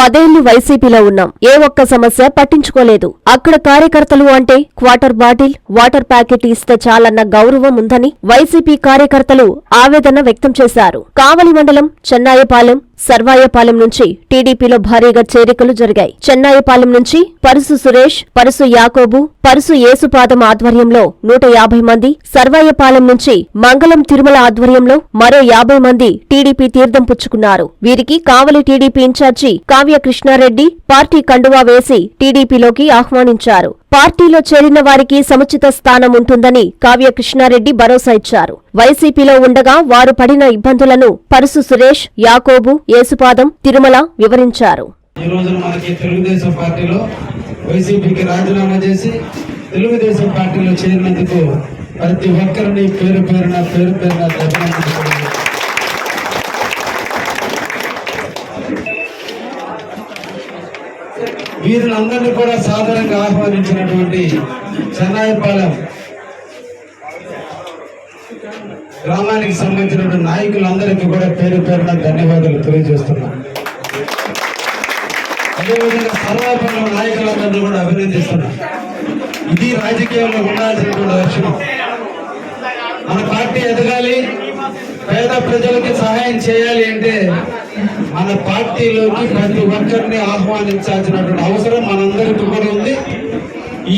పదేళ్ళు వైసీపీలో ఉన్నాం. ఏ ఒక్క సమస్య పట్టించుకోలేదు. అక్కడ కార్యకర్తలు అంటే క్వార్టర్ బాటిల్ వాటర్ ప్యాకెట్ ఇస్తే చాలన్న గౌరవం ఉందని వైసీపీ కార్యకర్తలు ఆవేదన వ్యక్తం చేశారు. కావలి మండలం చెన్నాయపాలెం సర్వాయపాలెం నుంచి టీడీపీలో భారీగా చేరికలు జరిగాయి. చెన్నాయపాలెం నుంచి పరుసు సురేష్ పరుసు యాకోబు పరుసు యేసుపాదం ఆధ్వర్యంలో నూట యాభై మంది సర్వాయపాలెం నుంచి మంగళం తిరుమల ఆధ్వర్యంలో మరో యాభై మంది టీడీపీ తీర్థం పుచ్చుకున్నారు. వీరికి Kavali TDP incharge Kavya Krishna Reddy party కండువా వేసి టీడీపీలోకి ఆహ్వానించారు. పార్టీలో చేరిన వారికి సముచిత స్థానం ఉంటుందని కావ్య కృష్ణారెడ్డి భరోసా ఇచ్చారు. వైసీపీలో ఉండగా వారు పడిన ఇబ్బందులను పరుసు సురేష్ యాకోబు యేసుపాదం తిరుమల వివరించారు. ఈ రోజున మనకి తెలుగుదేశం పార్టీలో వైసీపీకి రాజీనామా చేసి తెలుగుదేశం పార్టీలో చేరినందుకు ప్రతి ఒక్కరిని పేరు పేరున పేరు పేరున వీరినందరినీ కూడా సాధారణంగా ఆహ్వానించినటువంటి చెన్నాయిపాలెం గ్రామానికి సంబంధించినటువంటి నాయకులందరికీ కూడా పేరు పేరున ధన్యవాదాలు తెలియజేస్తున్నాను అదేవిధంగా సర్వాపన్న నాయకులందరినీ కూడా అభినందిస్తున్నాం. ఇది రాజకీయంలో ఉండాల్సినటువంటి లక్షణం మన పార్టీ ఎదగాలి పేద ప్రజలకి సహాయం చేయాలి అంటే మన పార్టీలోకి ప్రతి ఒక్కరిని ఆహ్వానించాల్సినటువంటి అవసరం మనందరికీ కూడా ఉంది.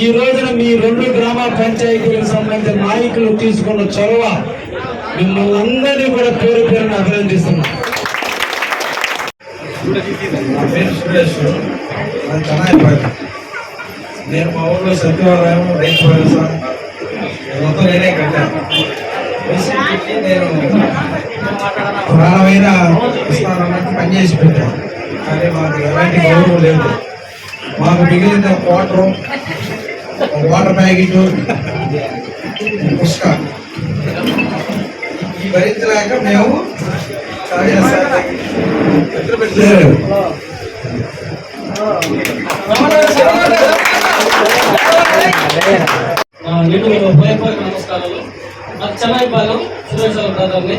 ఈ రోజున మీ రెండు గ్రామ పంచాయతీలకు సంబంధించిన నాయకులు తీసుకున్న చొరవ మిమ్మల్ని అందరినీ కూడా పేరు పేరును అభినందిస్తున్నాం. నేను మా ఊళ్ళో సత్యవాలయం రైతు భరోసా మొత్తం నేనే కట్టాను. ప్రాణమైన ఇస్తానన్నట్టు పనిచేసి పెట్టాను కానీ మాకు ఎలాంటి గౌరవం లేదు. మాకు మిగిలిన వాటర్ వాటర్ ప్యాకెట్ పుష్క. భరించలేక మేము నమస్కారాలు. నాకు చెన్నైపాలెం సురేష్ బ్రదర్ని.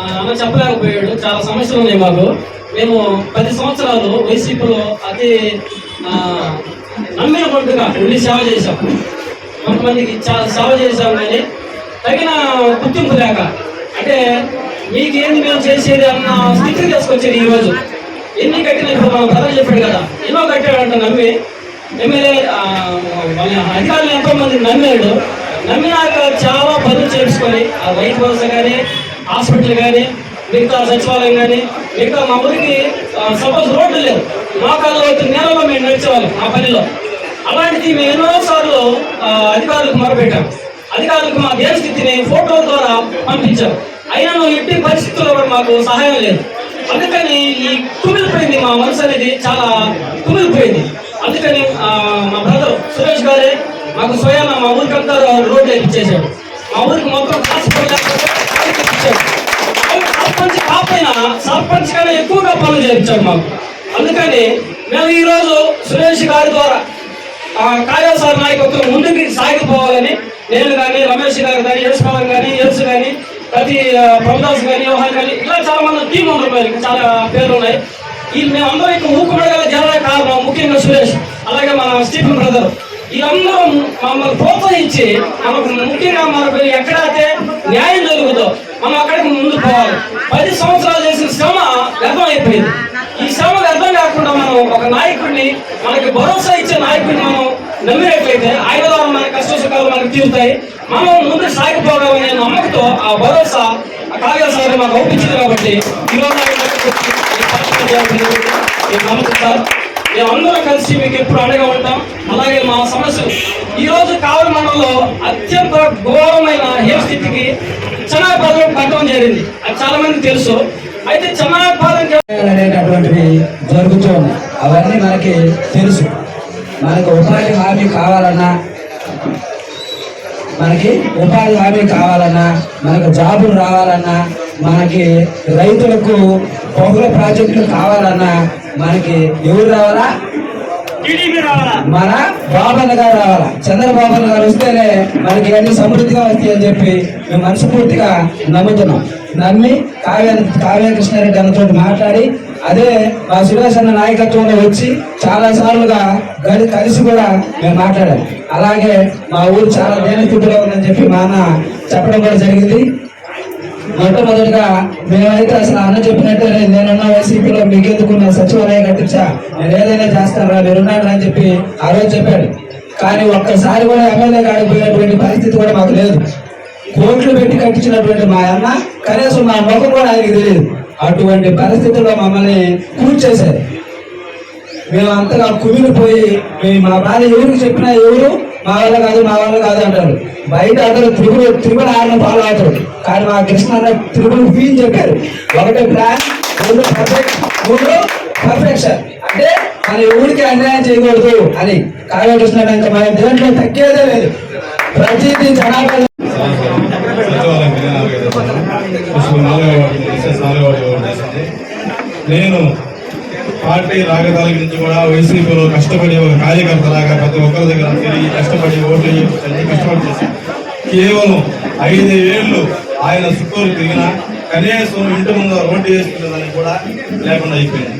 ఆ, అన్న చెప్పలేకపోయాడు. చాలా సమస్యలు ఉన్నాయి మాకు. మేము పది సంవత్సరాలు వైసీపీలో అతి నమ్మిన పండుగ. ఉండి సేవ చేశాం. కొంతమందికి చాలా సేవ చేశాం కానీ తగిన గుర్తింపు లేక. అంటే మీకేంది మేము చేసేది అన్న స్థితి తీసుకొచ్చేది ఈరోజు ఎన్ని కట్టిన ఇప్పుడు మన ప్రజలు చెప్పాడు కదా. ఎన్నో కట్టాడంట నమ్మి. ఎమ్మెల్యే వాళ్ళ అధికారులు ఎంతో మంది నమ్మాడు నమ్మినాక చాలా ఆ రైతు భరోసా కానీ హాస్పిటల్ కానీ మిగతా సచివాలయం కానీ మిగతా మా ఊరికి సపోజ్ రోడ్డు లేవు. మా కాలంలో అయితే నేలలో మేము నడిచేవాళ్ళం ఆ పనిలో. అలాంటిది మేము ఎన్నోసార్లు సార్లు అధికారులకు మొరపెట్టాం. అధికారులకు మా దేశ స్థితిని ఫోటోల ద్వారా పంపించాం. అయినా నువ్వు ఎట్టి పరిస్థితుల్లో కూడా మాకు సహాయం లేదు. అందుకని ఈ కుమిలిపోయింది మా మనసు అనేది చాలా కుమిలిపోయింది. అందుకని మా బ్రదర్ సురేష్ గారే మాకు స్వయాన మా ఊరికంతా రోడ్లు ఇచ్చేసాడు ఊరికి మొత్తం సర్పంచ్ కాకపోయినా సర్పంచ్ కన్నా ఎక్కువగా పనులు చేయించాడు మాకు. అందుకని మేము ఈరోజు సురేష్ గారి ద్వారా కార్యసార నాయకత్వం ముందుకు సాగిపోవాలని నేను కానీ రమేష్ గారు కానీ యశ్వరం కానీ యశ్ కానీ ప్రతి ప్రభుదాస్ కానీ వ్యవహారం కానీ ఇలా చాలా మంది టీం ఉన్నారు చాలా పేర్లు ఉన్నాయి. ఈ మేమందరం ఇక్కడ ఊకుపడగల జనాల కారణం ముఖ్యంగా సురేష్ అలాగే మన స్టీఫెన్ బ్రదర్. వీళ్ళందరూ మమ్మల్ని ప్రోత్సహించి మనకు ముఖ్యంగా మనకు ఎక్కడైతే న్యాయం జరుగుతుందో మనం అక్కడికి ముందుకు పోవాలి. పది సంవత్సరాలు చేసిన శ్రమ వ్యర్థం అయిపోయింది. ఈ శ్రమ వ్యర్థం కాకుండా మనం ఒక నాయకుడిని మనకి భరోసా ఇచ్చే నాయకుడిని మనం నమ్మినట్లయితే ఆయన ద్వారా మన కష్ట సుఖాలు మనకు తీరుతాయి. మనం ముందు సాగిపోగలమనే నమ్మకంతో ఆ భరోసా ఆ కావ్యాసారి మాకు ఒప్పించింది కాబట్టి ఈరోజు నమ్మకం సార్ మేమందరం కలిసి మీకు ఎప్పుడు అండగా ఉంటాం. అలాగే మా సమస్యలు ఈరోజు కావలి మండలంలో అత్యంత ఘోరమైన హే స్థితికి చెన్నాయపాలెం కట్టడం జరిగింది. అది చాలా మంది తెలుసు. అయితే చెన్నాయపాలెం అనేటటువంటివి జరుగుతోంది అవన్నీ మనకి తెలుసు. మనకు ఉపాధి హామీ కావాలన్నా మనకి ఉపాధి హామీ కావాలన్నా మనకు జాబులు రావాలన్నా మనకి రైతులకు బహుళ ప్రాజెక్టులు కావాలన్నా మనకి ఎవరు రావాలా? మన బాబన్న గారు రావాలా? చంద్రబాబు అన్న గారు వస్తేనే మనకి అన్ని సమృద్ధిగా వస్తాయి అని చెప్పి మేము మనస్ఫూర్తిగా నమ్ముతున్నాం. నమ్మి కావ్య కావ్య కృష్ణారెడ్డి అన్నతో మాట్లాడి అదే మా సురేష్ అన్న నాయకత్వంలో వచ్చి చాలా సార్లుగా గడి కలిసి కూడా మేము మాట్లాడాం. అలాగే మా ఊరు చాలా దేని స్థితిలో ఉందని చెప్పి మా అన్న చెప్పడం కూడా జరిగింది. మొట్టమొదటిగా మేమైతే అసలు అన్న చెప్పినట్టే నేనున్న వైసీపీలో మీకెందుకు నా సచివాలయం కట్టించా. నేను ఏదైనా చేస్తారా రా మీరున్నాడు అని చెప్పి ఆ రోజు చెప్పాడు. కానీ ఒక్కసారి కూడా ఎమ్మెల్యే కాడికి పరిస్థితి కూడా మాకు లేదు. కోట్లు పెట్టి కట్టించినటువంటి మా అన్న కనీసం మా ముఖం కూడా ఆయనకి తెలియదు. అటువంటి పరిస్థితుల్లో మమ్మల్ని కూర్చేశారు మేము అంతగా కుమిలిపోయి మేము మా బాధ ఎవరికి చెప్పినా ఎవరు మా వల్ల కాదు మా వల్ల కాదు అంటారు. బయట అందరూ త్రిపుర త్రిపుర ఆయన ఫాలో అవుతారు కానీ మా కృష్ణ అన్న ఫీల్ చెప్పారు. ఒకటే ప్లాన్ రెండు పర్ఫెక్ట్ మూడు పర్ఫెక్షన్ అంటే మన ఊరికి అన్యాయం చేయకూడదు అని. కావ్య కృష్ణ ఇంకా మన దేంట్లో తగ్గేదే లేదు. ప్రతిదీ జనాభా నేను పార్టీ రాగదాల నుంచి కూడా వైసీపీలో కష్టపడి ఒక కార్యకర్తలాగా ప్రతి ఒక్కరి దగ్గర తిరిగి కష్టపడి ఓట్లు వేయించండి కష్టపడి చేశాను కేవలం ఐదు ఏళ్ళు ఆయన చుట్టూరు తిరిగినా కనీసం ఇంటి ముందు రోడ్డు వేసుకునేదానికి కూడా లేకుండా అయిపోయింది.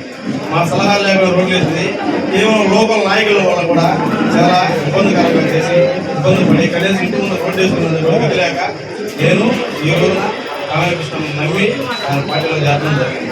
మా సలహాలు లేకుండా రోడ్లు వేసింది. కేవలం లోకల్ నాయకుల వల్ల కూడా చాలా ఇబ్బందికరంగా చేసి ఇబ్బంది పడి కనీసం ఇంటి ముందు రోడ్డు వేసుకునేందుకు కూడా లేక నేను ఈ రోజున రామకృష్ణ నమ్మి ఆయన పార్టీలో చేరడం జరిగింది.